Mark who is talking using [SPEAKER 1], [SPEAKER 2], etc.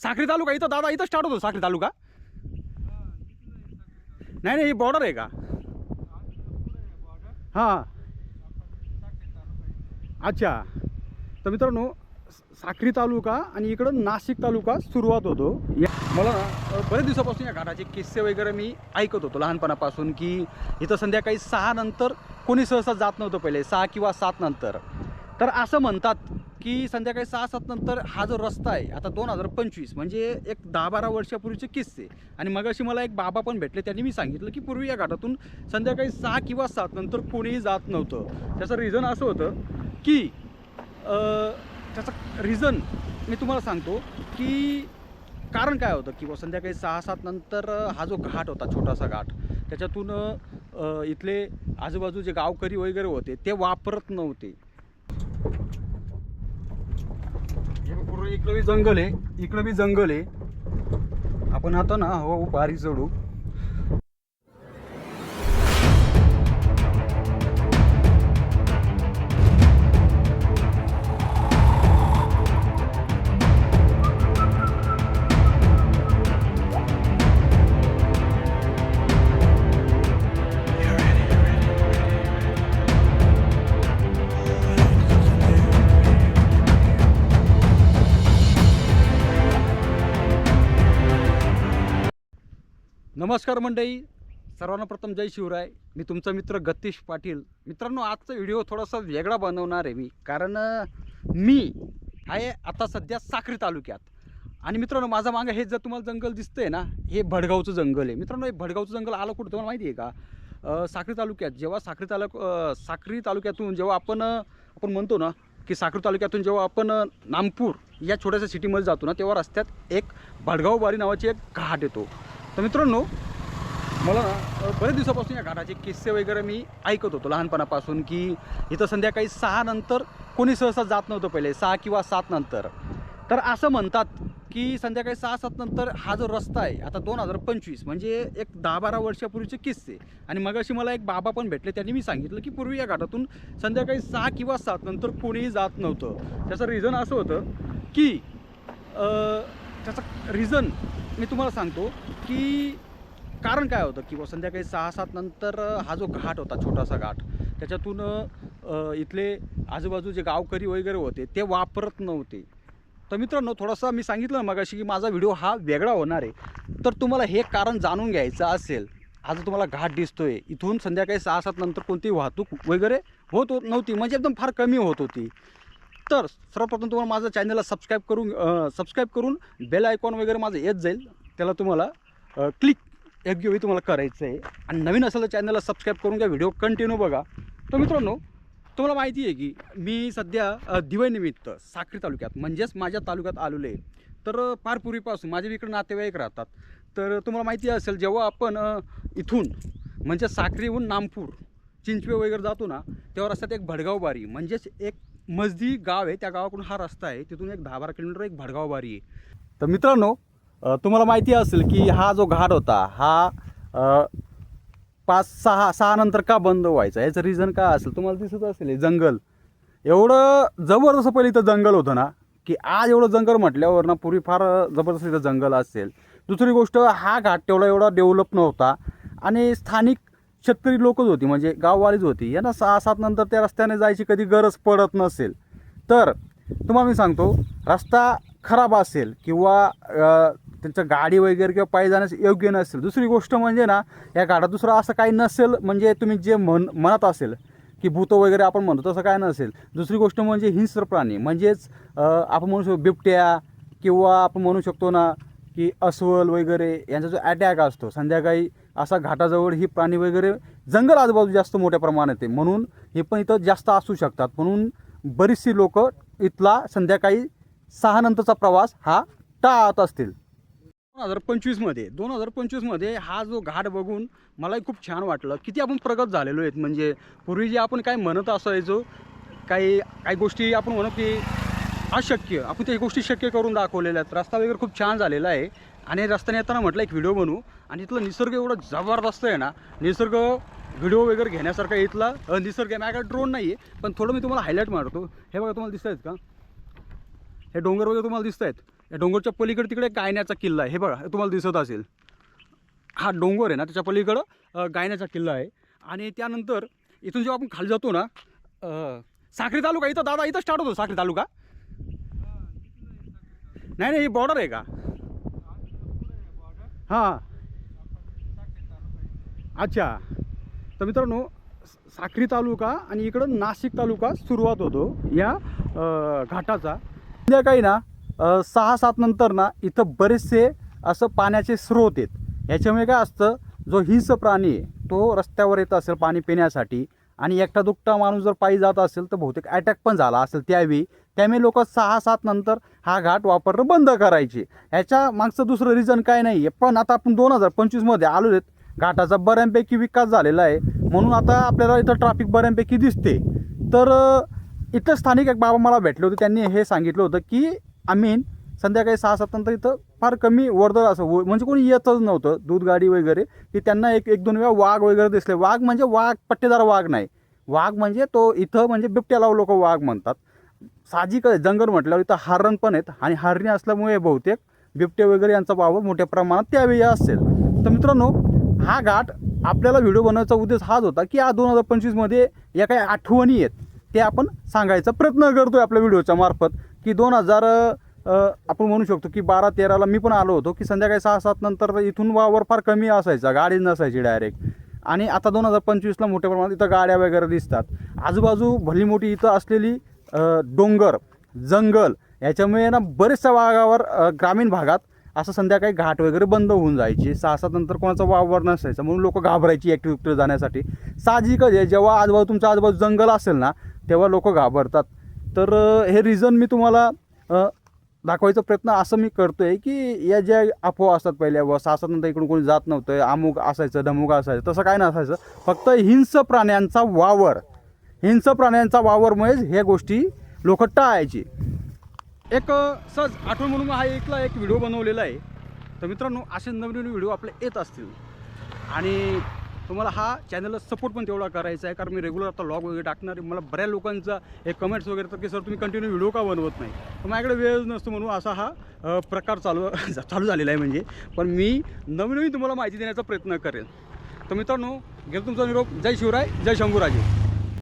[SPEAKER 1] साखरी तालुका इथं दादा इथं स्टार्ट होतो साखरी तालुका. नाही नाही ही बॉर्डर आहे का? हां. अच्छा. तर मित्रांनो साखरी तालुका आणि इकडं नाशिक तालुका सुरुवात होतो. या मला बऱ्याच बरेच दिवसापासून या घाटाचे किस्से वगैरे मी ऐकत होतो लहानपणापासून की इथं संध्याकाळी सहा नंतर कोणी सहसा जात नव्हतं पहिले सहा किंवा सात नंतर. तर असं म्हणतात की संध्याकाळी सहा सात नंतर हा जो रस्ता आहे आता दोन हजार पंचवीस म्हणजे एक दहा बारा वर्षापूर्वीचे किस्से. आणि मगाशी मला एक बाबा पण भेटले त्यांनी मी सांगितलं की पूर्वी या घाटातून संध्याकाळी सहा किंवा सात नंतर कोणीही जात नव्हतं. त्याचं रिझन असं होतं की त्याचं रिझन मी तुम्हाला सांगतो की कारण काय होतं की संध्याकाळी सहा सात नंतर हा जो घाट होता छोटासा घाट त्याच्यातून इथले आजूबाजू जे गावकरी वगैरे होते ते वापरत नव्हते हे बघ, पूर्ण इकडं बी जंगल आहे इकडं बी जंगल आहे. आपण आता ना हो भारी चढू. नमस्कार मंडळी. सर्वांना प्रथम जय शिवराय. मी तुमचा मित्र गतीश पाटील. मित्रांनो आजचा व्हिडिओ थोडासा वेगळा बनवणार आहे मी. कारण मी आहे आता सध्या साखरी तालुक्यात. आणि मित्रांनो माझा मागं हे जर तुम्हाला जंगल दिसतंय ना हे भडगावचं जंगल आहे. मित्रांनो हे भडगावचं जंगल आलं कुठं तुम्हाला माहिती आहे का? साखरी तालुक्यात. जेव्हा साखरी तालुक साखरी तालुक्यातून जेव्हा आपण आपण म्हणतो ना की साखर तालुक्यातून जेव्हा आपण नामपूर या छोट्याशा सिटीमध्ये जातो ना तेव्हा रस्त्यात एक भडगाव बारी नावाची एक घाट येतो. तर मित्रांनो मला ना बरेच दिवसापासून या घाटाचे किस्से वगैरे मी ऐकत होतो लहानपणापासून की इथं संध्याकाळी सहा नंतर कोणी सहसा जात नव्हतं पहिले सहा किंवा सात नंतर. तर असं म्हणतात की संध्याकाळी सहा सात नंतर हा जो रस्ता आहे आता दोन हजार पंचवीस म्हणजे एक दहा बारा वर्षापूर्वीचे किस्से. आणि मगाशी मला एक बाबा पण भेटले त्यांनी मी सांगितलं की पूर्वी या घाटातून संध्याकाळी सहा किंवा सात नंतर कोणीही जात नव्हतं. त्याचं रिझन असं होतं की त्याचं रिझन मी तुम्हाला सांगतो की कारण काय होतं की बुवा संध्याकाळी सहा सात नंतर हा जो घाट होता छोटासा घाट त्याच्यातून इथले आजूबाजू जे गावकरी वगैरे होते ते वापरत नव्हते. तर मित्रांनो थोडासा मी सांगितलं मगाशी की माझा व्हिडिओ हा वेगळा होणार आहे. तर तुम्हाला हे कारण जाणून घ्यायचं असेल आज तुम्हाला घाट दिसतोय इथून संध्याकाळी सहा सात नंतर कोणती वाहतूक वगैरे होत होत नव्हती म्हणजे एकदम फार कमी होत होती. तर सर्वप्रथम तुम्हाला माझं चॅनलला सबस्क्राईब करून सबस्क्राईब करून बेल आयकॉन वगैरे माझं येत जाईल. त्याला तुम्हाला क्लिक योग्यवेळी तुम्हाला करायचं आहे आणि नवीन असेल तर चॅनलला सबस्क्राईब करून घ्या. व्हिडिओ कंटिन्यू बघा. तर मित्रांनो तुम्हाला माहिती आहे की मी सध्या दिवाळीनिमित्त साक्री तालुक्यात म्हणजेच माझ्या तालुक्यात आलेलो आहे. तर फार पूर्वीपासून माझे इकडे नातेवाईक राहतात. तर तुम्हाला माहिती असेल जेव्हा आपण इथून म्हणजे साखरीहून नामपूर चिंचवे वगैरे जातो ना तेव्हा रस्त्यात एक भडगाव बारी म्हणजेच एक मजदी गाव आहे त्या गावाकडून हा रस्ता आहे. तिथून एक दहा बारा किलोमीटर एक भडगाव बारी आहे. तर मित्रांनो तुम्हाला माहिती असेल की हा जो घाट होता हा पाच सहा सहा नंतर का बंद व्हायचा? याचं रिझन काय असेल? तुम्हाला दिसत असेल हे जंगल. एवढं जबरदस्त पहिले इथं जंगल होतं ना की आज एवढं जंगल म्हटल्यावर ना पूर्वी फार जबरदस्त इथं जंगल असेल. दुसरी गोष्ट हा घाट तेवढा एवढा डेव्हलप नव्हता. आणि स्थानिक शेतकरी लोकच होती म्हणजे गाववालीच होती. यांना सहा सात नंतर त्या रस्त्याने जायची कधी गरज पडत नसेल. तर तुम्हाला मी सांगतो रस्ता खराब असेल किंवा त्यांच्या गाडी वगैरे किंवा पायी जाण्यास योग्य नसेल. दुसरी गोष्ट म्हणजे ना या गाडा दुसरं असं काही नसेल म्हणजे तुम्ही जे म्हण म्हणत असेल की भूतं वगैरे आपण म्हणतो तसं काय नसेल. दुसरी गोष्ट म्हणजे हिंस्र प्राणी म्हणजेच आपण म्हणू शकतो बिबट्या किंवा आपण म्हणू शकतो ना की अस्वल वगैरे यांचा जो अटॅक असतो संध्याकाळी असा घाटाजवळ ही प्राणी वगैरे जंगल आजूबाजू जास्त मोठ्या प्रमाणात आहे. म्हणून हे पण इथं जास्त असू शकतात. म्हणून बरीचशी लोक इथला संध्याकाळी सहा नंतरचा प्रवास हा टाळत असतील. दोन हजार पंचवीसमध्ये दोन हजार पंचवीसमध्ये हा जो घाट बघून मलाही खूप छान वाटलं. किती आपण प्रगत झालेलो आहेत. म्हणजे पूर्वी जे आपण काय म्हणत असायचो काही काही गोष्टी आपण म्हणू की अशक्य. आपण त्या गोष्टी शक्य करून दाखवलेल्या आहेत. रस्ता वगैरे खूप छान झालेला आहे. आणि रस्त्याने येताना म्हटलं एक व्हिडिओ बनवू. आणि इथलं निसर्ग एवढा जबरदस्त आहे ना निसर्ग व्हिडिओ वगैरे घेण्यासारखा इथला. निसर्ग आहे. माझ्याकडे ड्रोन नाही आहे पण थोडं मी तुम्हाला हायलाईट मारतो. हे बघा तुम्हाला दिसत आहेत का? हे डोंगर वगैरे तुम्हाला दिसत आहेत या डोंगरच्या पलीकडे तिकडे गायण्याचा किल्ला आहे. हे बघा हे तुम्हाला दिसत असेल. हा डोंगर आहे ना त्याच्या पलीकडं गायण्याचा किल्ला आहे. आणि त्यानंतर इथून जेव्हा आपण खाली जातो ना साखरी तालुका इथं दादा इथं स्टार्ट होतो साखरी तालुका. नाही नाही ही बॉर्डर आहे का? हां. अच्छा. तर मित्रांनो साखरी साक्री तालुका आणि इकडं नाशिक तालुका सुरुवात होतो या घाटाचा. संध्याकाळी ना सहा सात नंतर ना इथं बरेचसे असं पाण्याचे स्रोत आहेत. याच्यामुळे काय असतं जो हिंस प्राणी आहे तो रस्त्यावर येत असेल पाणी पिण्यासाठी आणि एकटा दुकटा माणूस जर पायी जात असेल तर बहुतेक अटॅक पण झाला असेल त्यावेळी. त्यामुळे लोक सहा सात नंतर हा घाट वापरणं बंद करायचे. ह्याच्या मागचं दुसरं रिझन काय नाही आहे. पण आता आपण दोन हजार पंचवीसमध्ये आलो आहेत घाटाचा बऱ्यापैकी विकास झालेला आहे. म्हणून आता आपल्याला इथं ट्रॅफिक बऱ्यापैकी दिसते. तर इथं स्थानिक एक बाबा मला भेटले होते. त्यांनी हे सांगितलं होतं की आम्ही संध्याकाळी सहा सात नंतर इथं फार कमी वर्दळ असं म्हणजे कोणी येतच नव्हतं. दूध गाडी वगैरे. की त्यांना एक एक दोन वेळा वाघ वगैरे दिसले. वाघ म्हणजे वाघ पट्टेदार वाघ नाही. वाघ म्हणजे तो इथं म्हणजे बिबट्याला लोक वाघ म्हणतात. साहजिक जंगल म्हटल्यावर इथं हरण पण आहेत आणि हरणी असल्यामुळे बहुतेक बिबटे वगैरे यांचा वावर मोठ्या प्रमाणात त्यावेळी असेल. तर मित्रांनो हा घाट आपल्याला व्हिडिओ बनवायचा उद्देश हाच होता की या दोन हजार पंचवीसमध्ये या काही आठवणी आहेत ते आपण सांगायचा प्रयत्न करतो आपल्या व्हिडिओच्या मार्फत. की दोन हजार आपण म्हणू शकतो की बारा तेराला मी पण आलो होतो की संध्याकाळी सहा सात नंतर इथून वावर फार कमी असायचा गाडी नसायची डायरेक्ट आणि आता दोन हजार पंचवीसला मोठ्या प्रमाणात इथं गाड्या वगैरे दिसतात. आजूबाजू भली मोठी इथं असलेली डोंगर जंगल याच्यामुळे ना बरेचशा भागावर ग्रामीण भागात असं संध्याकाळी घाट वगैरे बंद होऊन जायचे. सहा सात नंतर कोणाचा वावर नसायचा म्हणून लोक घाबरायची ॲक्टिव्हिटी जाण्यासाठी. साहजिकच आहे जेव्हा आजूबाजू तुमच्या आजूबाजू जंगल असेल ना तेव्हा लोक घाबरतात. तर हे रिझन मी तुम्हाला दाखवायचा प्रयत्न असं मी करतो आहे की या ज्या अफवा असतात पहिल्या व सहा सात नंतर इकडून कोणी जात नव्हतं अमुक असायचं धमुक असायचं तसं काय नसायचं. फक्त हिंस प्राण्यांचा वावर हिंस प्राण्यांचा वावरमुळेच ह्या गोष्टी लोक टाळायची. एक सहज आठवण म्हणून हा एकला एक व्हिडिओ बनवलेला आहे. तर मित्रांनो असे नवीन व्हिडिओ आपले येत असतील. आणि तुम्हाला हा चॅनलला सपोर्ट पण तेवढा करायचा आहे कारण मी रेग्युलर आता लॉग वगैरे टाकणार आहे. मला बऱ्याच लोकांचा एक कमेंट्स वगैरे तर की सर तुम्ही कंटिन्यू व्हिडिओ का बनवत नाही? तर माझ्याकडे वेळ नसतो म्हणून असा हा प्रकार चालू चालू झालेला आहे म्हणजे. पण मी नवीन नवीन तुम्हाला माहिती देण्याचा प्रयत्न करेन. तर मित्रांनो गेलो तुमचा निरोप. जय शिवराय जय शंभूराजे.